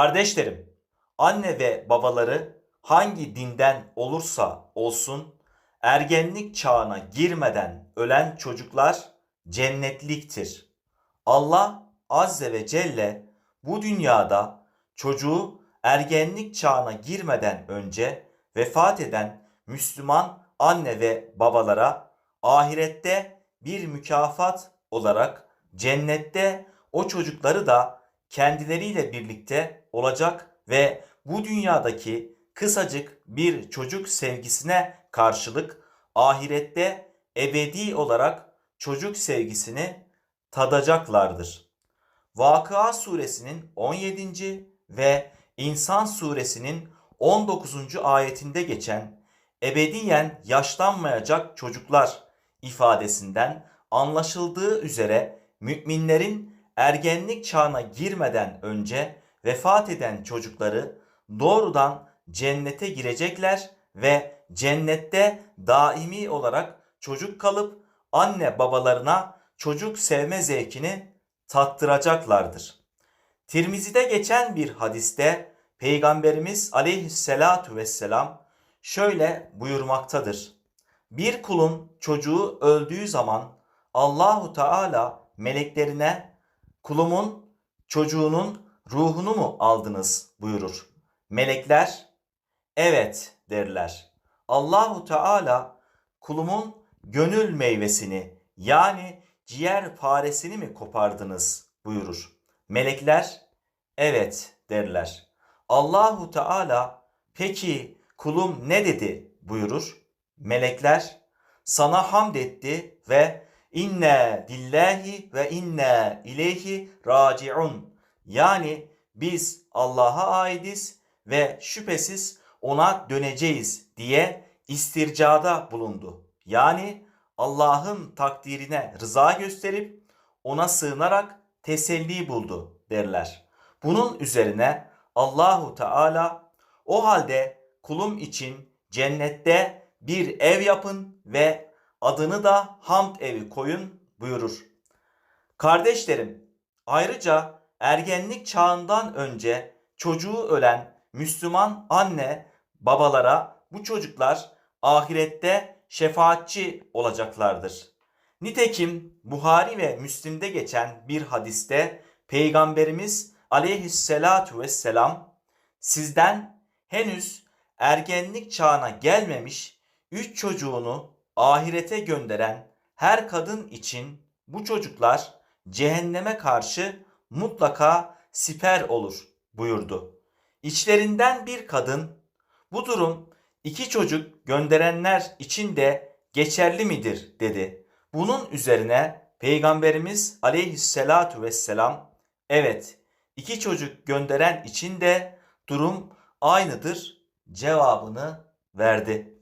Kardeşlerim, anne ve babaları hangi dinden olursa olsun ergenlik çağına girmeden ölen çocuklar cennetliktir. Allah Azze ve Celle bu dünyada çocuğu ergenlik çağına girmeden önce vefat eden Müslüman anne ve babalara ahirette bir mükafat olarak cennette o çocukları da kendileriyle birlikte olacak ve bu dünyadaki kısacık bir çocuk sevgisine karşılık ahirette ebedi olarak çocuk sevgisini tadacaklardır. Vakıa suresinin 17. ve İnsan suresinin 19. ayetinde geçen ebediyen yaşlanmayacak çocuklar ifadesinden anlaşıldığı üzere müminlerin ergenlik çağına girmeden önce vefat eden çocukları doğrudan cennete girecekler ve cennette daimi olarak çocuk kalıp anne babalarına çocuk sevme zevkini tattıracaklardır. Tirmizi'de geçen bir hadiste Peygamberimiz aleyhissalatu vesselam şöyle buyurmaktadır. Bir kulun çocuğu öldüğü zaman Allahu Teala meleklerine kulumun çocuğunun ruhunu mu aldınız buyurur. Melekler evet derler. Allahu Teala kulumun gönül meyvesini yani ciğer paresini mi kopardınız buyurur. Melekler evet derler. Allahu Teala peki kulum ne dedi buyurur. Melekler sana hamd etti ve inne dillahi ve inne ileyhi raciun. Yani biz Allah'a aidiz ve şüphesiz ona döneceğiz diye istircada bulundu. Yani Allah'ın takdirine rıza gösterip ona sığınarak teselli buldu derler. Bunun üzerine Allahu Teala o halde kulum için cennette bir ev yapın ve adını da hamd evi koyun buyurur. Kardeşlerim, ayrıca ergenlik çağından önce çocuğu ölen Müslüman anne babalara bu çocuklar ahirette şefaatçi olacaklardır. Nitekim Buhari ve Müslim'de geçen bir hadiste Peygamberimiz aleyhissalatu vesselam sizden henüz ergenlik çağına gelmemiş üç çocuğunu ahirete gönderen her kadın için bu çocuklar cehenneme karşı mutlaka siper olur buyurdu. İçlerinden bir kadın bu durum iki çocuk gönderenler için de geçerli midir dedi. Bunun üzerine Peygamberimiz aleyhissalatu vesselam evet iki çocuk gönderen için de durum aynıdır cevabını verdi.